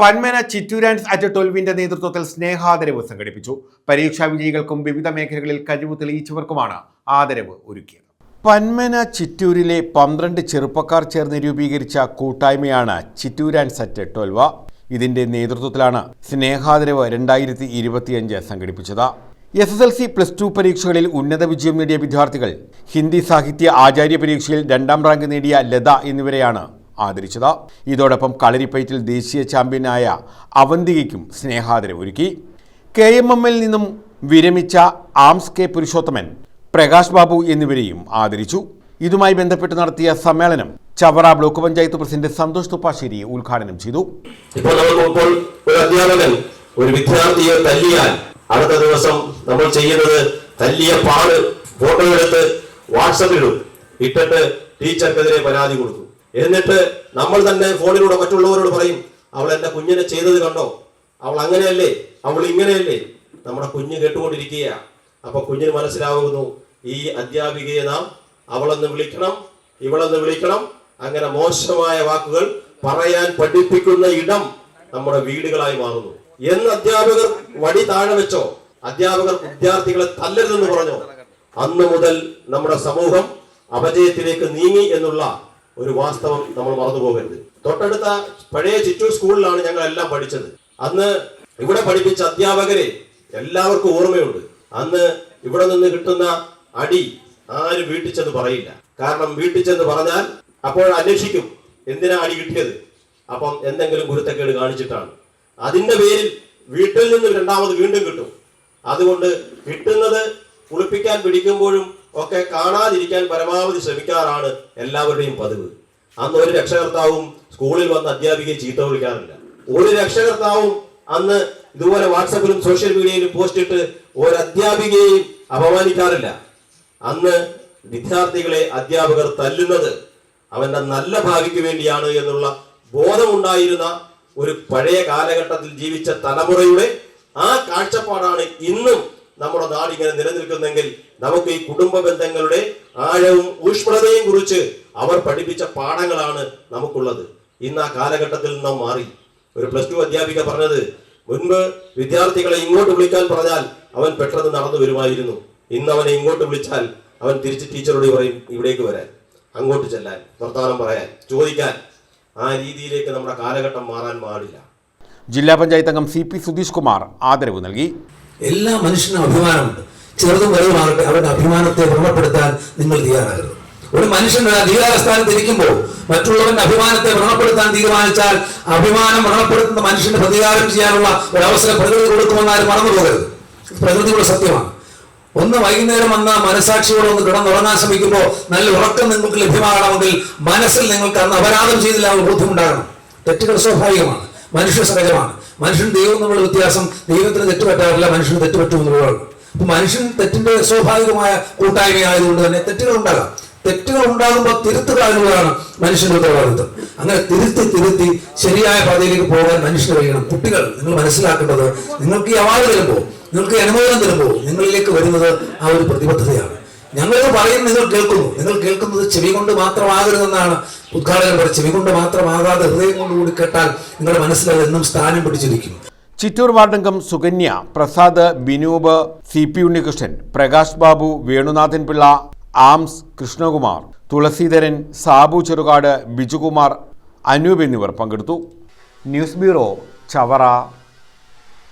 Panmana ചിറ്റൂരാൻസ് at ട്വൽവിന്റെ നേതൃത്വത്തിൽ സ്നേഹാദരവ് സംഘടിപ്പിച്ചു. പരീക്ഷാ വിജയികൾക്കും വിവിധ മേഖലകളിൽ കഴിവ് തെളിയിച്ചവർക്കുമാണ് ആദരവ് ഒരുക്കിയത്. പന്മന ചിറ്റൂരിലെ പന്ത്രണ്ട് ചെറുപ്പക്കാർ ചേർന്ന് രൂപീകരിച്ച കൂട്ടായ്മയാണ് ചിറ്റൂരാൻസ് അറ്റ് ട്വൽവ. ഇതിന്റെ നേതൃത്വത്തിലാണ് സ്നേഹാദരവ് രണ്ടായിരത്തി ഇരുപത്തിയഞ്ച് സംഘടിപ്പിച്ചത്. S S L C plus two പരീക്ഷകളിൽ ഉന്നത വിജയം നേടിയ വിദ്യാർത്ഥികൾ ഹിന്ദി സാഹിത്യ ആചാര്യ പരീക്ഷയിൽ രണ്ടാം റാങ്ക് നേടിയ ലത എന്നിവരെയാണ് ആദരിച്ചത്. ഇതോടൊപ്പം കളരിപ്പയറ്റിൽ ദേശീയ ചാമ്പ്യനായ അവന്തികയ്ക്കും സ്നേഹാദരം ഒരുക്കി കെ എം എമ്മിൽ നിന്നും വിരമിച്ച ആംസ് കെ പുരുഷോത്തമൻ പ്രകാശ് ബാബു എന്നിവരെയും ആദരിച്ചു. ഇതുമായി ബന്ധപ്പെട്ട് നടത്തിയ സമ്മേളനം ചവറ ബ്ലോക്ക് പഞ്ചായത്ത് പ്രസിഡന്റ് സന്തോഷ് തുപ്പാശ്ശേരി ഉദ്ഘാടനം ചെയ്തു. ഇപ്പോൾ ഇപ്പോൾ ഒരു അധ്യാപകൻ ഒരു വിദ്യാർത്ഥിയെ തല്ലിയാൽ അടുത്ത ദിവസം നമ്മൾ ചെയ്യുന്നത് തല്ലിയ പാട് ഫോട്ടോ എടുത്ത് വാട്സപ്പിലിടും ഇട്ടിട്ട് ടീച്ചർക്കെതിരെ പരാതി കൊടുക്കും. എന്നിട്ട് നമ്മൾ തന്നെ ഫോണിലൂടെ മറ്റുള്ളവരോട് പറയും അവൾ എന്റെ കുഞ്ഞിനെ ചെയ്തത് കണ്ടോ? അവൾ അങ്ങനെയല്ലേ? അവൾ ഇങ്ങനെയല്ലേ? നമ്മുടെ കുഞ്ഞ് കേട്ടുകൊണ്ടിരിക്കുക അപ്പൊ കുഞ്ഞിന് മനസ്സിലാവുന്നു ഈ അധ്യാപികയെ നാം അവളെന്ന് വിളിക്കണം ഇവളെന്ന് വിളിക്കണം. അങ്ങനെ മോശമായ വാക്കുകൾ പറയാൻ പഠിപ്പിക്കുന്ന ഇടം നമ്മുടെ വീടുകളായി മാറുന്നു. എന്ന് അധ്യാപകർ വടി താഴെ വെച്ചോ? അധ്യാപകർ വിദ്യാർത്ഥികളെ തല്ലരുതെന്ന് പറഞ്ഞോ? അന്ന് മുതൽ നമ്മുടെ സമൂഹം അപജയത്തിലേക്ക് നീങ്ങി എന്നുള്ള ഒരു വാസ്തവം നമ്മൾ മറന്നു പോകരുത്. തൊട്ടടുത്ത പഴയ ചിറ്റൂർ സ്കൂളിലാണ് ഞങ്ങൾ എല്ലാം പഠിച്ചത്. അന്ന് ഇവിടെ പഠിപ്പിച്ച അധ്യാപകരെ എല്ലാവർക്കും ഓർമ്മയുണ്ട്. അന്ന് ഇവിടെ നിന്ന് കിട്ടുന്ന അടി ആരും വീട്ടിൽ ചെന്ന് പറയില്ല. കാരണം വീട്ടിൽ ചെന്ന് പറഞ്ഞാൽ അപ്പോൾ അന്വേഷിക്കും എന്തിനാ അടി കിട്ടിയത്. അപ്പം എന്തെങ്കിലും ഗുരുത്തക്കേട് കാണിച്ചിട്ടാണ്. അതിന്റെ പേരിൽ വീട്ടിൽ നിന്ന് രണ്ടാമത് വീണ്ടും കിട്ടും. അതുകൊണ്ട് കിട്ടുന്നത് കുളിപ്പിക്കാൻ പിടിക്കുമ്പോഴും ഒക്കെ കാണാതിരിക്കാൻ പരമാവധി ശ്രമിക്കാറാണ് എല്ലാവരുടെയും പതിവ്. അന്ന് ഒരു രക്ഷകർത്താവും സ്കൂളിൽ വന്ന് അധ്യാപികയെ ചീത്ത വിളിക്കാറില്ല. ഒരു രക്ഷകർത്താവും അന്ന് ഇതുപോലെ വാട്സപ്പിലും സോഷ്യൽ മീഡിയയിലും പോസ്റ്റ് ഇട്ട് ഒരു അധ്യാപികയെയും അപമാനിക്കാറില്ല. അന്ന് വിദ്യാർത്ഥികളെ അധ്യാപകർ തല്ലുന്നത് അവന്റെ നല്ല ഭാവിക്ക് വേണ്ടിയാണ് എന്നുള്ള ബോധമുണ്ടായിരുന്ന ഒരു പഴയ കാലഘട്ടത്തിൽ ജീവിച്ച തലമുറയുടെ ആ കാഴ്ചപ്പാടാണ് ഇന്നും നമ്മുടെ നാട് ഇങ്ങനെ നിലനിൽക്കുന്നെങ്കിൽ നമുക്ക് ഈ കുടുംബ ബന്ധങ്ങളുടെ ആഴവും ഊഷ്മളതയും കുറിച്ച് അവർ പഠിപ്പിച്ച പാഠങ്ങളാണ് നമുക്കുള്ളത്. ഇന്ന് ആ കാലഘട്ടത്തിൽ നാം മാറി. ഒരു പ്ലസ് ടു അധ്യാപിക പറഞ്ഞത് മുൻപ് വിദ്യാർത്ഥികളെ ഇങ്ങോട്ട് വിളിക്കാൻ പറഞ്ഞാൽ അവൻ പെട്ടെന്ന് നടന്നു വരുമായിരുന്നു. ഇന്ന് അവനെ ഇങ്ങോട്ട് വിളിച്ചാൽ അവൻ തിരിച്ച് ടീച്ചറോട് പറയും ഇവിടേക്ക് വരാൻ. അങ്ങോട്ട് ചെല്ലാൻ. വർത്തമാനം പറയാൻ. ചോദിക്കാൻ. ആ രീതിയിലേക്ക് നമ്മുടെ കാലഘട്ടം മാറാൻ പാടില്ല. ജില്ലാ പഞ്ചായത്ത് അംഗം സി പി സുധീഷ് കുമാർ ആദരവ് നൽകി. എല്ലാ മനുഷ്യനും അഭിമാനമുണ്ട്. ചെറുതും വലുതുമാകട്ടെ അവരുടെ അഭിമാനത്തെ വ്രണപ്പെടുത്താൻ നിങ്ങൾ തയ്യാറാകരുത്. ഒരു മനുഷ്യൻ ഒരു അധികാര സ്ഥാനത്ത് ഇരിക്കുമ്പോൾ മറ്റുള്ളവന്റെ അഭിമാനത്തെ വ്രണപ്പെടുത്താൻ തീരുമാനിച്ചാൽ അഭിമാനം വ്രണപ്പെടുത്തുന്ന മനുഷ്യന് പ്രതികാരം ചെയ്യാനുള്ള ഒരു അവസരം പ്രകൃതി കൊടുക്കുമെന്നാലും മറന്നു പോകരുത്. പ്രകൃതിയുടെ സത്യമാണ്. ഒന്ന് വൈകുന്നേരം വന്ന മനസാക്ഷിയോടെ ഒന്ന് കിടന്നുറങ്ങാൻ ശ്രമിക്കുമ്പോൾ നല്ല ഉറക്കം നിങ്ങൾക്ക് ലഭ്യമാകണമെങ്കിൽ മനസ്സിൽ നിങ്ങൾക്ക് അന്ന് അപരാധം ചെയ്തില്ല ബോധ്യമുണ്ടാകണം തെറ്റുകൾ സ്വാഭാവികമാണ്. മനുഷ്യ സഹജമാണ്. മനുഷ്യൻ ദൈവം എന്നുള്ള വ്യത്യാസം ദൈവത്തിന് തെറ്റുപറ്റാറില്ല മനുഷ്യന് തെറ്റുപറ്റും എന്നുള്ളതാണ്. അപ്പൊ മനുഷ്യൻ തെറ്റിന്റെ സ്വാഭാവികമായ കൂട്ടായ്മയായതുകൊണ്ട് തന്നെ തെറ്റുകൾ ഉണ്ടാകാം. തെറ്റുകൾ ഉണ്ടാകുമ്പോൾ തിരുത്തുക എന്നുള്ളതാണ് മനുഷ്യന്റെ ഉത്തരവാദിത്വം. അങ്ങനെ തിരുത്തി തിരുത്തി ശരിയായ പാതയിലേക്ക് പോകാൻ മനുഷ്യന് കഴിയണം. കുട്ടികൾ നിങ്ങൾ മനസ്സിലാക്കേണ്ടത് നിങ്ങൾക്ക് ഈ അവാർഡ് തരുമ്പോൾ നിങ്ങൾക്ക് അനുമോദനം തരുമ്പോൾ നിങ്ങളിലേക്ക് വരുന്നത് ആ ഒരു പ്രതിബദ്ധതയാണ്. ഞങ്ങൾ പറയും നിങ്ങൾ കേൾക്കുന്നു. നിങ്ങൾ കേൾക്കുന്നത് ചെവി കൊണ്ട് മാത്രമാകരുതെന്നാണ് ഉദ്ഘാടകൻ പറഞ്ഞത്. ചെവി കൊണ്ട് മാത്രമാകാതെ ഹൃദയം കൊണ്ട് കൂടി കേട്ടാൽ നിങ്ങളുടെ മനസ്സിൽ അത് എന്നും സ്ഥാനം പിടിച്ചിരിക്കും. ചിറ്റൂർ വാർഡംഗം സുകന്യ പ്രസാദ് ബിനൂപ് സി പി ഉണ്ണികൃഷ്ണൻ പ്രകാശ് ബാബു വേണുനാഥൻ പിള്ള ആംസ് കൃഷ്ണകുമാർ തുളസീധരൻ സാബു ചെറുകാട് ബിജുകുമാർ അനൂപ് എന്നിവർ പങ്കെടുത്തു. News bureau Chavara.